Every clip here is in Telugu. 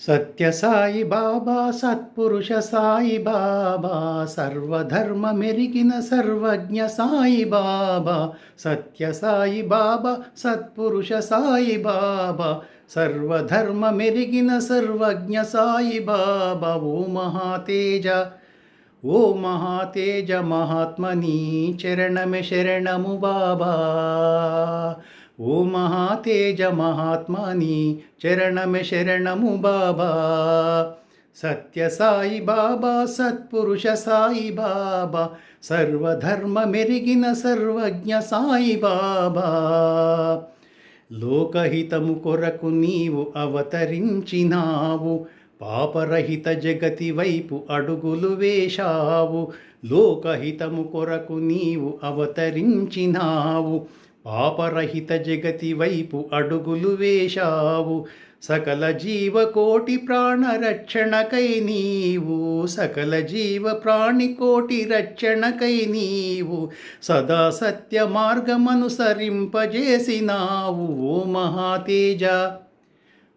సత్య సాయి బాబా సత్పురుష సాయి బాబా సర్వధర్మ మెరిగిన సర్వజ్ఞ సాయి బాబా సత్య సాయి బాబా సత్పురుష సాయి బాబా సర్వధర్మ మెరిగిన సర్వజ్ఞ సాయి బాబా ఓ మహాతేజ ఓ మహాతేజ మహాత్మని చరణమే శరణము బాబా. ఓ మహాతేజ మహాత్మాని చరణమే శరణము బాబా. సత్య సాయి బాబా సత్పురుష సాయి బాబా సర్వధర్మ మెరిగిన సర్వజ్ఞ సాయి బాబా. లోకహితము కొరకు నీవు అవతరించినావు పాపరహిత జగతి వైపు అడుగులు వేశావు లోకహితము కొరకు నీవు అవతరించినావు పాపరహిత జగతి వైపు అడుగులు వేశావు. సకల జీవకోటి ప్రాణరక్షణకై నీవు. సకల జీవ ప్రాణికోటి రక్షణకై నీవు. సదా సత్య మార్గమనుసరింపజేసినావు. ఓ మహాతేజ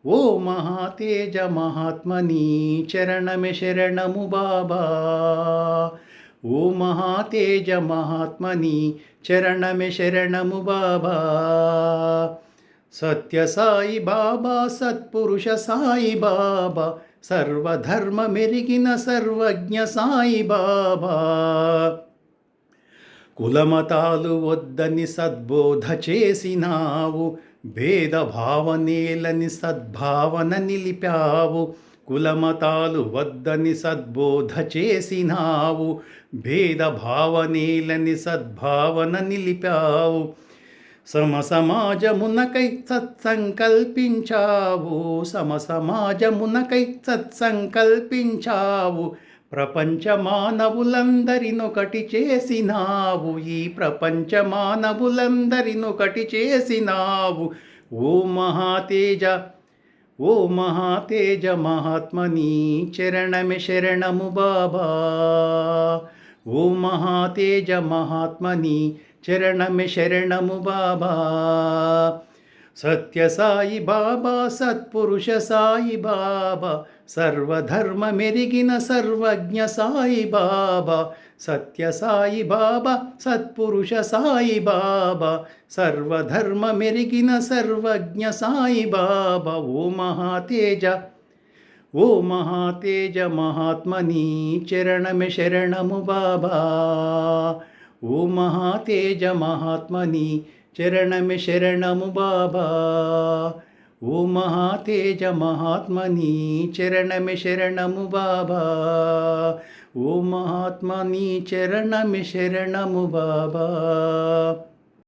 ఓ మహాతేజ మహాత్మని చరణమే శరణము బాబా. ఓ మహాతేజ మహాత్మని చరణమే శరణము బాబా. సత్య సాయి బాబా సత్పురుష సాయి బాబా సర్వధర్మ మెరిగిన సర్వజ్ఞ సాయి బాబా. కులమతాలు వద్దని సద్బోధ చేసినావు భేదభావనేలని సద్భావన నిలిపావు కులమతాలు వద్దని సద్బోధ చేసినావు భేదభావనేలని సద్భావన నిలిపావు. సమసమాజమునకై సత్సంకల్పించావు సమసమాజమునకై సత్సంకల్పించావు. ప్రపంచ మానవులందరినొకటి చేసినావు ఈ ప్రపంచ మానవులందరినొకటి చేసినావు. ఓ మహాతేజ ఓ మహాతేజ మహాత్మని చరణమే శరణము బాబా ఓ మహాతేజ మహాత్మని చరణమే శరణము బాబా సత్య సాయి బాబా సత్పురుష సాయి బాబా సర్వధర్మ మెరిగిన సర్వజ్ఞ సాయి బాబా సత్య సాయి బాబా సత్పురుష సాయి బాబా సర్వధర్మ మెరిగిన సర్వజ్ఞ సాయి బాబా ఓ మహాతేజ ఓ మహాతేజ మహాత్మని చరణమే శరణము బాబా ఓ మహాతేజ మహాత్మని చరణమే శరణము బాబా ఓ మహాతేజ మహాత్మని చరణమే శరణము బాబా ఓ మహాత్మని చరణమే శరణము బాబా